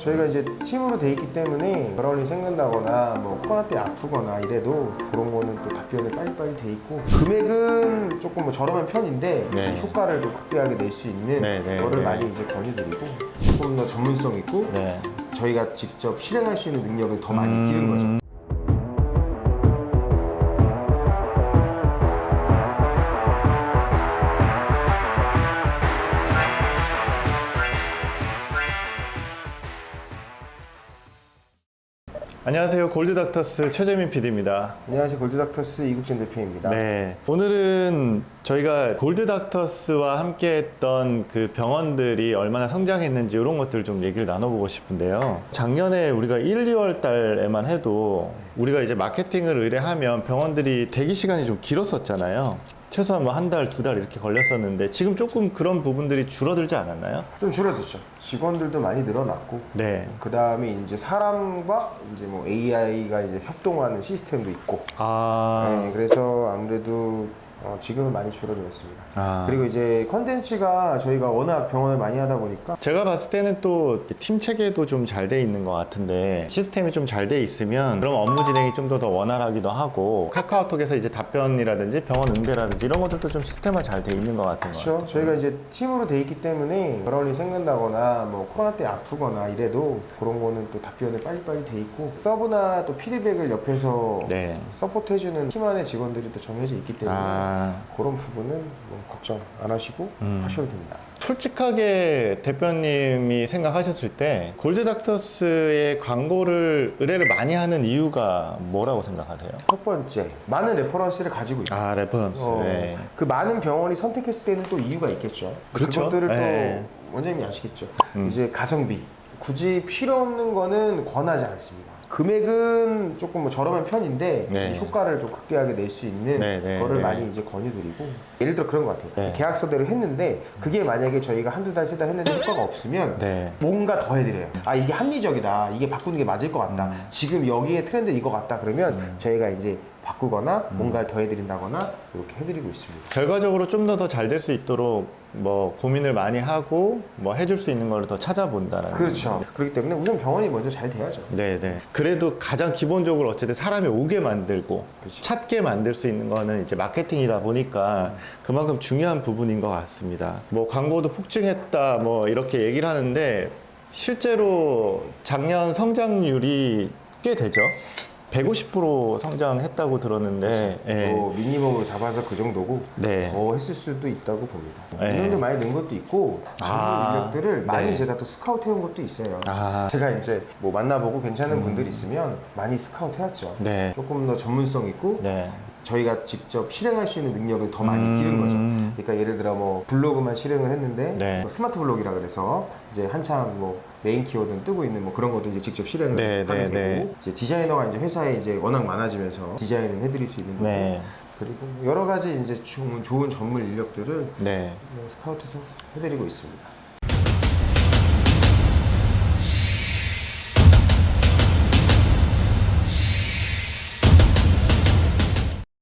저희가 이제 팀으로 돼 있기 때문에 결혼이 생긴다거나 뭐 코로나 때 아프거나 이래도 그런 거는 또 답변이 빨리빨리 돼 있고 금액은 조금 뭐 저렴한 편인데 네. 효과를 좀 극대하게 낼 수 있는 네, 네, 거를 네. 많이 이제 권유드리고 조금 더 전문성 있고 네. 저희가 직접 실행할 수 있는 능력을 더 많이 음. 기르는 거죠. 안녕하세요. 골드닥터스 최재민 PD입니다. 안녕하세요 골드닥터스 이국진 대표입니다. 네. 오늘은 저희가 골드닥터스와 함께 했던 그 병원들이 얼마나 성장했는지 이런 것들 좀 얘기를 나눠보고 싶은데요. 작년에 우리가 1, 2월 달에만 해도 우리가 이제 마케팅을 의뢰하면 병원들이 대기 시간이 좀 길었었잖아요. 최소한 뭐 한 달, 두 달 이렇게 걸렸었는데 지금 조금 그런 부분들이 줄어들지 않았나요? 좀 줄어들죠. 직원들도 많이 늘어났고 네. 그 다음에 이제 사람과 이제 뭐 AI가 이제 협동하는 시스템도 있고 아. 네, 그래서 아무래도 어, 지금은 많이 줄어들었습니다. 아. 그리고 이제 컨텐츠가 저희가 워낙 병원을 많이 하다 보니까 제가 봤을 때는 또 팀 체계도 좀 잘 돼 있는 것 같은데 시스템이 좀 잘 돼 있으면 그럼 업무 진행이 좀 더 더 원활하기도 하고 카카오톡에서 이제 답변이라든지 병원 응대라든지 이런 것들도 좀 시스템화 잘 돼 있는 것 같은 것 같아요. 그렇죠. 저희가 이제 팀으로 돼 있기 때문에 결혼이 생긴다거나 뭐 코로나 때 아프거나 이래도 그런 거는 또 답변이 빨리빨리 돼 있고 서브나 또 피드백을 옆에서 네. 서포트해주는 팀 안에 직원들이 또 정해져 있기 때문에 아, 그런 부분은 뭐 걱정 안 하시고 음. 하셔도 됩니다. 솔직하게 대표님이 생각하셨을 때 골드닥터스의 광고를 의뢰를 많이 하는 이유가 뭐라고 생각하세요? 첫 번째, 많은 레퍼런스를 가지고 있다. 아 레퍼런스. 어, 네. 그 많은 병원이 선택했을 때는 또 이유가 있겠죠. 그렇죠. 것들을 네. 또 원장님이 아시겠죠. 음. 이제 가성비. 굳이 필요 없는 거는 권하지 않습니다. 금액은 조금 뭐 저렴한 편인데 네. 이 효과를 좀 극대하게 낼 수 있는 네, 네, 거를 네. 많이 이제 권유드리고 예를 들어 그런 것 같아요. 네. 계약서대로 했는데 그게 만약에 저희가 한두 달, 세 달 했는데 효과가 없으면 네. 뭔가 더 해드려요. 아 이게 합리적이다. 이게 바꾸는 게 맞을 것 같다. 음. 지금 여기에 트렌드 이거 같다. 그러면 저희가 이제 바꾸거나 음. 뭔가를 더 해드린다거나 이렇게 해드리고 있습니다. 결과적으로 좀 더 더 잘 될 수 있도록 뭐 고민을 많이 하고 뭐 해줄 수 있는 걸 더 찾아본다라는. 그렇죠. 그렇기 때문에 우선 병원이 먼저 잘 돼야죠. 네네. 그래도 가장 기본적으로 어쨌든 사람이 오게 만들고 그렇죠. 찾게 만들 수 있는 거는 이제 마케팅이다 보니까 그만큼 중요한 부분인 것 같습니다. 뭐 광고도 폭증했다 뭐 이렇게 얘기를 하는데 실제로 작년 성장률이 꽤 되죠. 150% 성장했다고 들었는데 예. 뭐 미니멈으로 잡아서 그 정도고 네. 더 했을 수도 있다고 봅니다. 네. 인원도 많이 는 것도 있고 전문 아, 인력들을 많이 네. 제가 또 스카우트 해온 것도 있어요. 아. 음. 제가 이제 뭐 만나보고 괜찮은 분들 있으면 많이 스카우트 해왔죠. 네. 조금 더 전문성 있고 네. 저희가 직접 실행할 수 있는 능력을 더 많이 음. 기르는 거죠. 그러니까 예를 들어 뭐 블로그만 실행을 했는데 네. 뭐 스마트 블록이라 그래서 이제 한참 뭐 메인 키워드는 뜨고 있는 뭐 그런 것도 이제 직접 실행을 네, 하면 네, 되고 네. 이제 디자이너가 이제 회사에 이제 워낙 많아지면서 디자인을 해드릴 수 있는 거고 네. 그리고 여러 가지 이제 좋은, 좋은 전문 인력들을 네. 뭐 스카우트해서 해드리고 있습니다.